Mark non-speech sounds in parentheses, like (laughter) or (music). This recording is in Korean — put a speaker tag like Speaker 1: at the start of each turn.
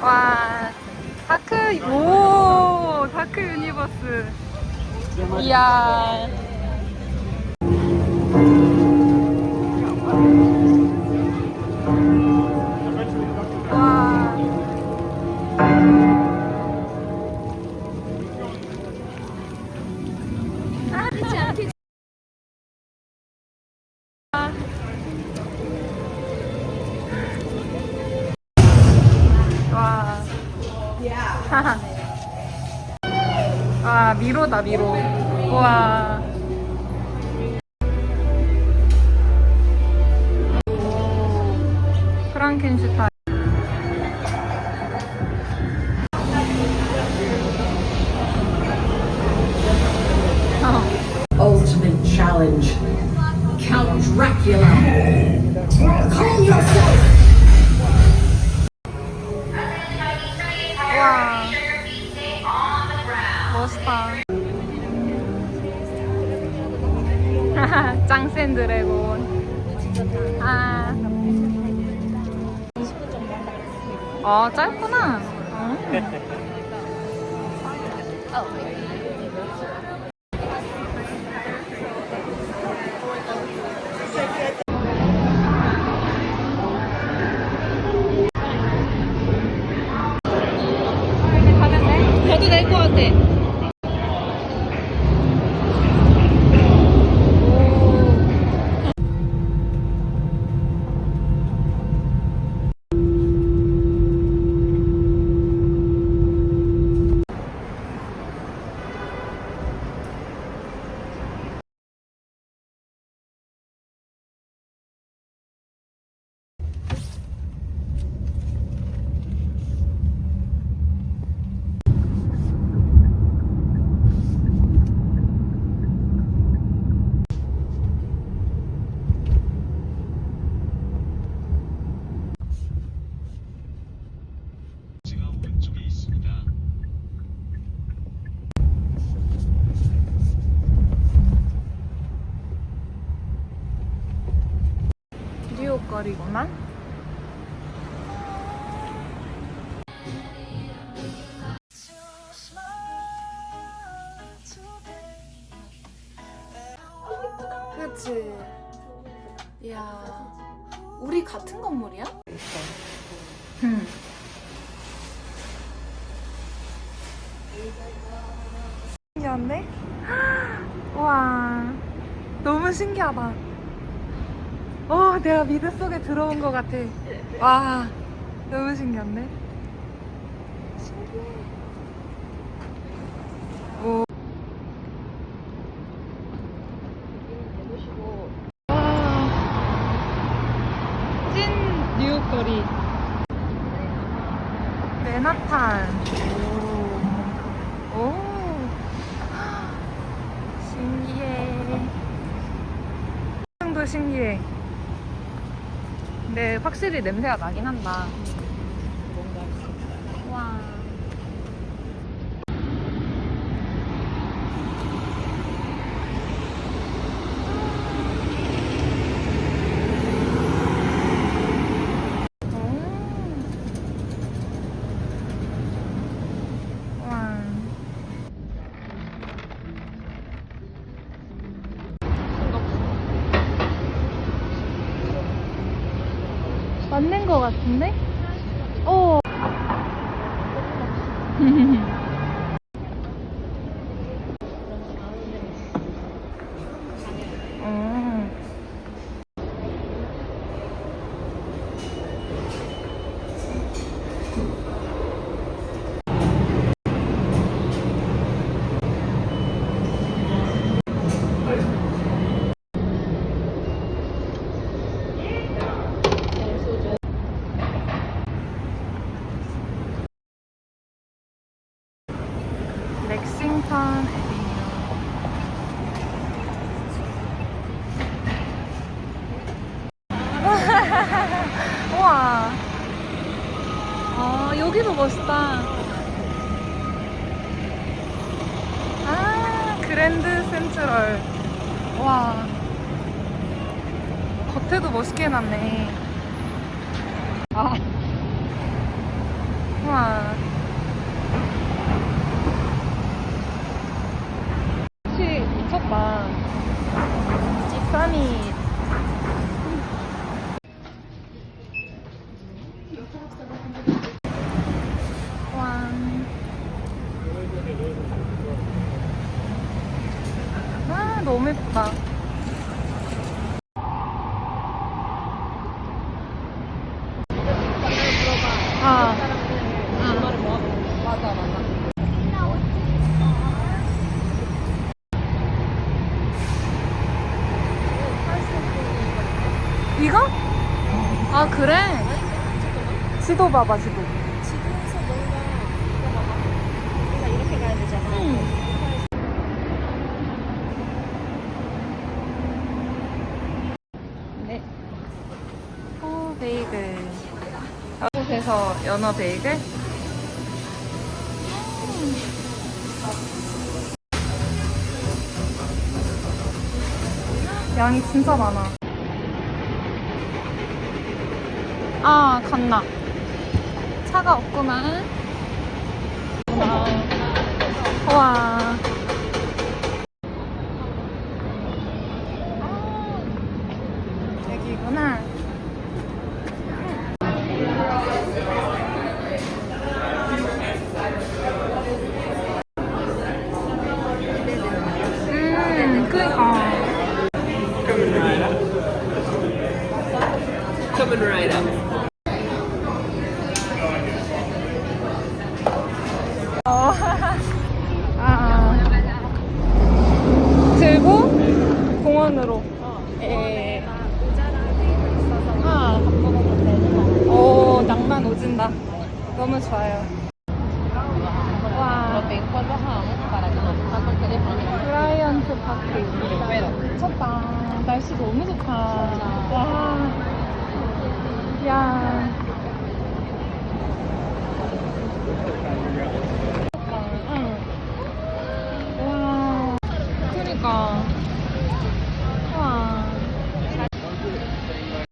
Speaker 1: 와 다크 오 다크 유니버스. 이야 아, 미로다, 미로. 우와. 오, 프랑켄슈타인. 어.
Speaker 2: Ultimate challenge. Count Dracula. (laughs)
Speaker 1: 짱센 드래곤. 아. 아, 짧구나. 어. (laughs) 거리구만.
Speaker 3: 그치. 이야. 우리 같은 건물이야?
Speaker 1: 음. 신기한데? 와, 너무 신기하다. 어, 내가 미드 속에 들어온 것 같아. 와, 너무 신기한데? 신기해. 오. 신기해. 도 신기해. 근데 확실히 냄새가 나긴 한다. 와. 오. 와. 맞는 거 같은데? 어. 어. (laughs) 렉싱턴 에비뉴. 우와. 아, 여기도 멋있다. 아, 그랜드 센트럴. 와. 겉에도 멋있게 해놨네. 아. 우와. 혹시 미쳤다. 집사미. 와. 아, 너무 예쁘다. 아. 이거? 아, 그래? 지도 봐봐, 지도.
Speaker 4: 지도에서 뭔가 이거 봐봐. 우리가 이렇게 가야 되잖아.
Speaker 1: 네. 어, 베이글. 이곳에서 연어 베이글? 음. 양이 진짜 많아. 아, 갔나. 차가 없구만. 와. 여기구나. 음, 그니까.
Speaker 5: Coming right up.
Speaker 1: 어. (laughs) 아. 들고 공원으로. 에. 아. 오, 낭만 오진다. 너무 좋아요. 와. 브라이언트 파크. 미쳤다. 날씨 너무 좋다. 와.